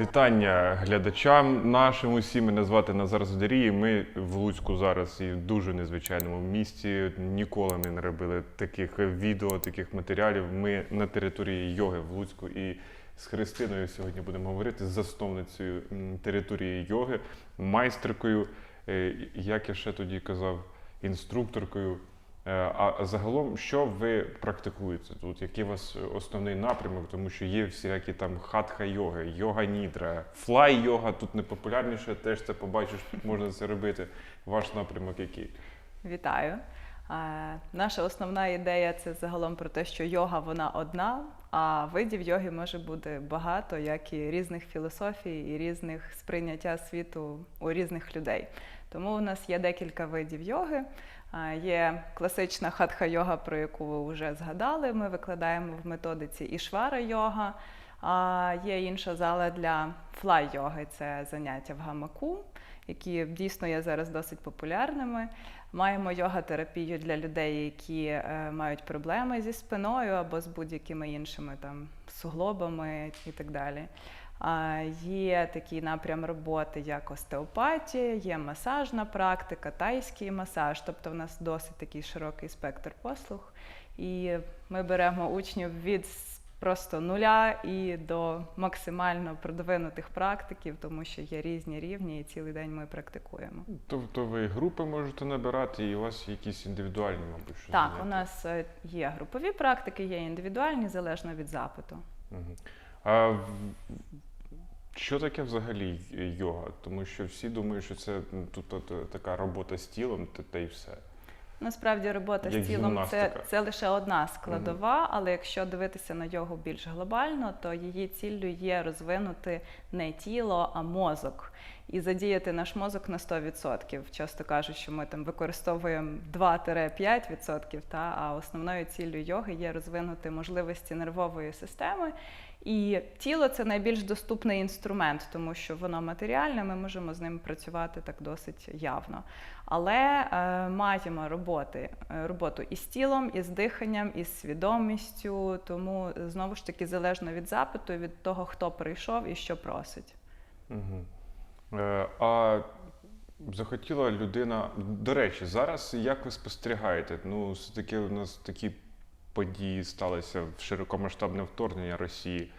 Вітання глядачам нашим усім. Мене звати Назар Зодарій. Ми в Луцьку зараз і в дуже незвичайному місті. Ніколи ми не робили таких відео, таких матеріалів. Ми на території йоги в Луцьку і з Христиною сьогодні будемо говорити з засновницею території йоги, майстеркою, е, як я ще тоді казав, інструкторкою. Е, А загалом, що ви практикуєте тут? Який у вас основний напрямок? Тому що є всілякі там хатха йоги, йога нідра, флай йога тут не популярніше, теж це побачиш, тут можна це робити. Ваш напрямок який? Вітаю. Е, Наша основна ідея це загалом про те, що йога вона одна, а видів йоги може бути багато, як і різних філософій, і різних сприйняття світу у різних людей. Тому у нас є декілька видів йоги. Є класична хатха-йога, про яку ви вже згадали. Ми викладаємо в методиці ішвара йога. А є інша зала для флай-йоги, це заняття в гамаку, які дійсно є зараз досить популярними. Маємо йога-терапію для людей, які е, мають проблеми зі спиною або з будь-якими іншими там суглобами і так далі. Є такий напрям роботи, як остеопатія, є масажна практика, тайський масаж. Тобто в нас досить такий широкий спектр послуг. І ми беремо учнів від просто нуля і до максимально продвинутих практиків, тому що є різні рівні, і цілий день ми практикуємо. Тобто ви групи можете набирати, і у вас якісь індивідуальні, мабуть, що Так, заняття? у нас е, є групові практики, є індивідуальні, залежно від запиту. Мгм. А що таке взагалі йога? Тому що всі думають, що це ну, тут така робота з тілом, та, та й все. Насправді робота Як з тілом це, це лише одна складова, але якщо дивитися на йогу більш глобально, то її ціллю є розвинути не тіло, а мозок. І задіяти наш мозок на 100%. Часто кажуть, що ми там використовуємо 2-5%, та, а основною ціллю йоги є розвинути можливості нервової системи. І тіло це найбільш доступний інструмент, тому що воно матеріальне, ми можемо з ним працювати так досить явно. Але е, маємо роботи, е, роботу і з тілом, і з диханням, і з свідомістю. Тому знову ж таки залежно від запиту, від того, хто прийшов і що просить. Угу. Е, а захотіла людина. До речі, зараз як ви спостерігаєте? Ну, все-таки у нас такі події сталися в широкомасштабне вторгнення Росії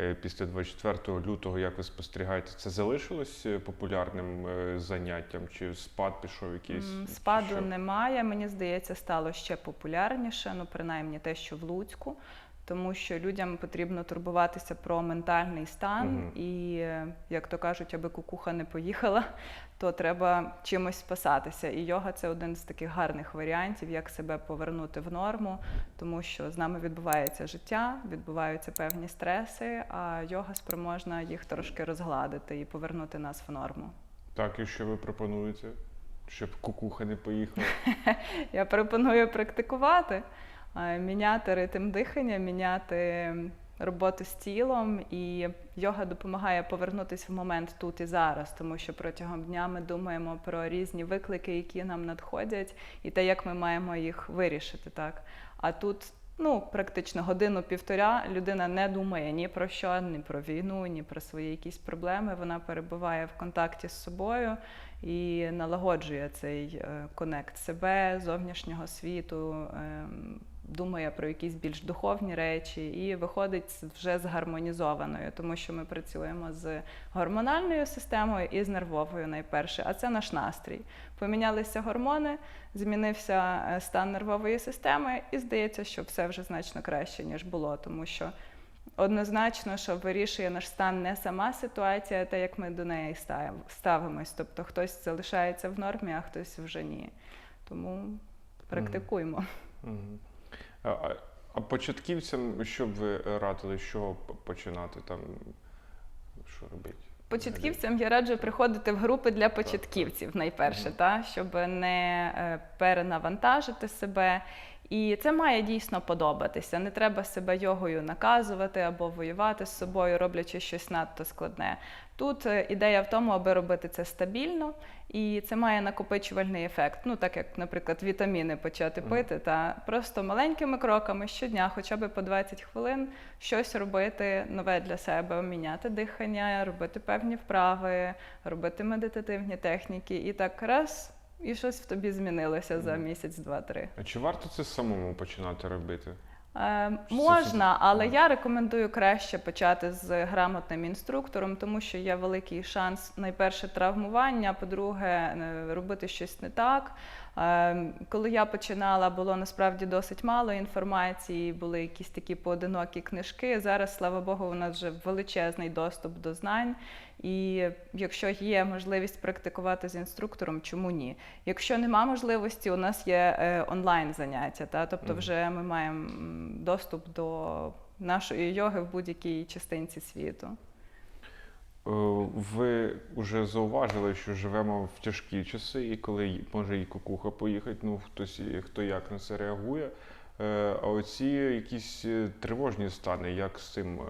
е, після 24 лютого. Як ви спостерігаєте? Це залишилось е, популярним е, заняттям? Чи спад пішов якийсь? Спаду немає. Мені здається, стало ще популярніше, ну принаймні те, що в Луцьку. Тому що людям потрібно турбуватися про ментальний стан, Мгм. і як то кажуть, аби кукуха не поїхала, то треба чимось спасатися. І йога це один з таких гарних варіантів, як себе повернути в норму, тому що з нами відбувається життя, відбуваються певні стреси, а йога спроможна їх трошки розгладити і повернути нас в норму. Так, і що ви пропонуєте? Щоб кукуха не поїхала? Я пропоную практикувати, міняти ритм дихання, міняти роботу з тілом. І йога допомагає повернутися в момент тут і зараз, тому що протягом дня ми думаємо про різні виклики, які нам надходять, і те, як ми маємо їх вирішити. Так? А тут. Ну, практично годину-півтора людина не думає ні про що, ні про війну, ні про свої якісь проблеми. Вона перебуває в контакті з собою і налагоджує цей е, конект себе, зовнішнього світу, ем, думає про якісь більш духовні речі і виходить з- вже згармонізованою, тому що ми працюємо з гормональною системою і з нервовою найперше. А це наш настрій. Помінялися гормони, змінився е, стан нервової системи, і здається, що все вже значно краще ніж було, тому що. Однозначно, що вирішує наш стан не сама ситуація, а те, як ми до неї ставимось. Тобто хтось залишається в нормі, а хтось вже ні. Тому практикуємо. А, а, а початківцям, що б ви радили, з чого починати там? Що робити? Початківцям я раджу приходити в групи для початківців найперше, та, щоб не е, перенавантажити себе. І це має дійсно подобатися. Не треба себе йогою наказувати або воювати з собою, роблячи щось надто складне. Тут е, ідея в тому, аби робити це стабільно, і це має накопичувальний ефект. Ну, так як, наприклад, вітаміни почати пити, та просто маленькими кроками щодня, хоча б по 20 хвилин, щось робити нове для себе, міняти дихання, робити певні вправи, робити медитативні техніки, і так раз. І щось в тобі змінилося за місяць, два-три. А чи варто це самому починати робити? Е, можна, але я рекомендую краще почати з грамотним інструктором, тому що є великий шанс найперше травмування, по-друге, е, робити щось не так. Е, Коли я починала, було насправді досить мало інформації, були якісь такі поодинокі книжки. Зараз, слава Богу, у нас вже величезний доступ до знань. І якщо є можливість практикувати з інструктором, чому ні? Якщо нема можливості, у нас є е, онлайн заняття, та тобто вже ми маємо доступ до нашої йоги в будь-якій частинці світу. Е, Ви вже зауважили, що живемо в тяжкі часи, і коли може і кукуха поїхати, ну хтось хто як на це реагує. Е, А оці якісь е, тривожні стани, як з цим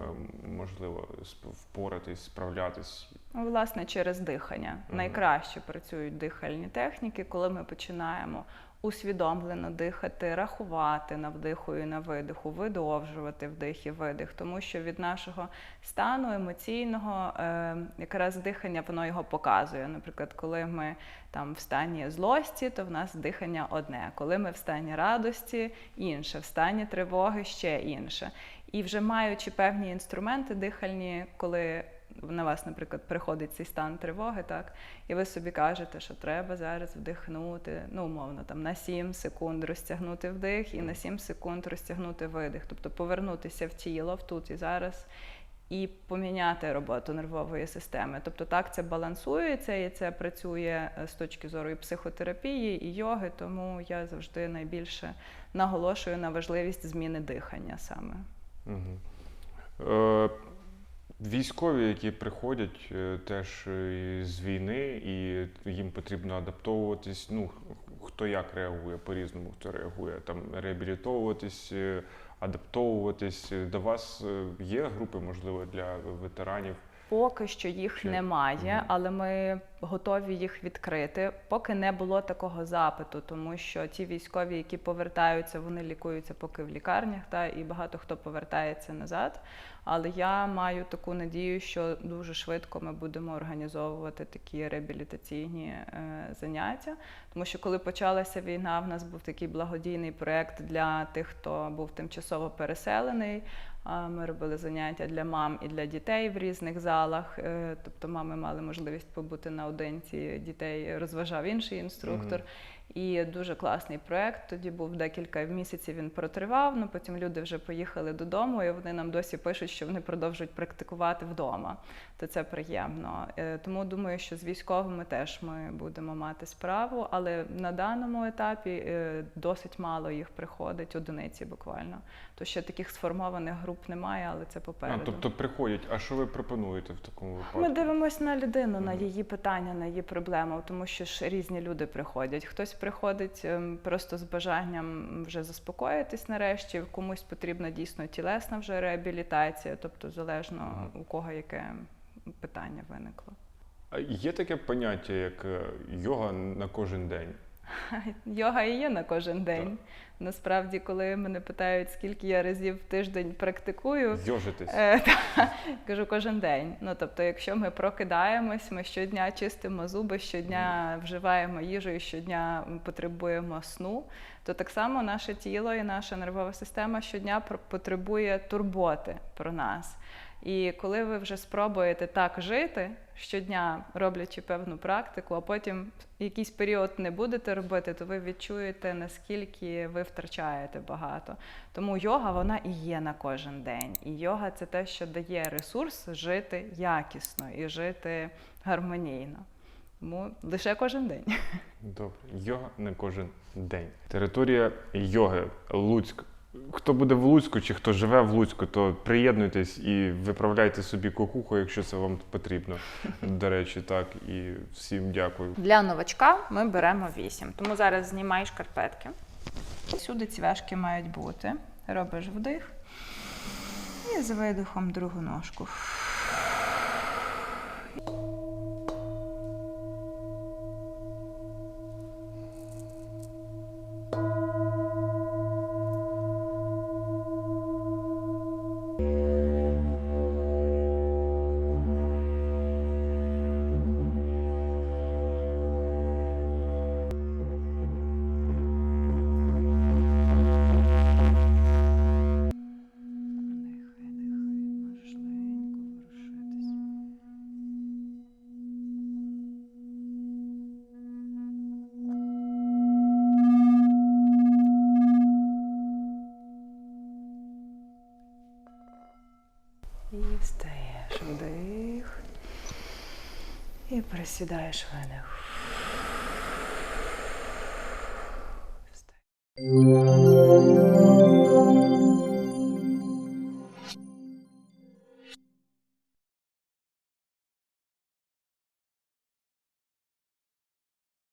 можливо впоратись, справлятись? Ну, Власне, через дихання. Мгм. Найкраще працюють дихальні техніки, коли ми починаємо усвідомлено дихати, рахувати на вдиху і на видиху, видовжувати вдих і видих, тому що від нашого стану емоційного е, якраз дихання воно його показує. Наприклад, коли ми там в стані злості, то в нас дихання одне. Коли ми в стані радості інше, в стані тривоги ще інше. І вже маючи певні інструменти дихальні, коли на вас, наприклад, приходить цей стан тривоги, так, і ви собі кажете, що треба зараз вдихнути, ну, умовно, там на 7 секунд розтягнути вдих і на 7 секунд розтягнути видих, тобто повернутися в тіло, в тут і зараз. І поміняти роботу нервової системи. Тобто так це балансується і це працює е, з точки зору і психотерапії, і йоги, тому я завжди найбільше наголошую на важливість зміни дихання саме. Угу. Е, військові, які приходять е, теж е, з війни, і їм потрібно адаптовуватись. Ну, хто як реагує по-різному, хто реагує там реабілітовуватись, е, адаптовуватись. До вас є групи, можливо, для ветеранів. Поки що їх Чи- немає, але ми готові їх відкрити. Поки не було такого запиту, тому що ті військові, які повертаються, вони лікуються поки в лікарнях, та і багато хто повертається назад. Але я маю таку надію, що дуже швидко ми будемо організовувати такі реабілітаційні е, заняття. Тому що коли почалася війна, в нас був такий благодійний проєкт для тих, хто був тимчасово переселений. Ми робили заняття для мам і для дітей в різних залах. Е, Тобто мами мали можливість побути наодинці, дітей розважав інший інструктор. Мгм. І дуже класний проект. Тоді був декілька місяців. Він протривав. Ну потім люди вже поїхали додому, і вони нам досі пишуть, що вони продовжують практикувати вдома. То це приємно. Е, Тому думаю, що з військовими теж ми будемо мати справу, але на даному етапі е, досить мало їх приходить, одиниці буквально. То ще таких сформованих груп немає, але це А, тобто приходять. А що ви пропонуєте в такому випадку? Ми дивимося на людину, на її питання, на її проблему, тому що ж різні люди приходять. Хтось приходить ем, просто з бажанням вже заспокоїтись нарешті, комусь потрібна дійсно тілесна вже реабілітація, тобто залежно у кого яке питання виникло. Є таке поняття, як е, йога на кожен день. Йога і є на кожен день. Насправді, коли мене питають, скільки я разів в тиждень практикую, Йожитись. Е, та, кажу кожен день. Ну тобто, якщо ми прокидаємось, ми щодня чистимо зуби, щодня вживаємо їжу і щодня потребуємо сну, то так само наше тіло і наша нервова система щодня потребує турботи про нас. І коли ви вже спробуєте так жити щодня, роблячи певну практику, а потім якийсь період не будете робити, то ви відчуєте, наскільки ви втрачаєте багато. Тому йога вона і є на кожен день. І йога це те, що дає ресурс жити якісно і жити гармонійно. Тому лише кожен день. Добре, йога не кожен день. Територія йоги Луцьк. Хто буде в Луцьку чи хто живе в Луцьку, то приєднуйтесь і виправляйте собі кукуху, якщо це вам потрібно. До речі, так. І всім дякую. Для новачка ми беремо 8. Тому зараз знімай шкарпетки. Сюди цвяшки мають бути. Робиш вдих і з видихом другу ножку. Вдих. І присідаєш видих. Встаєш.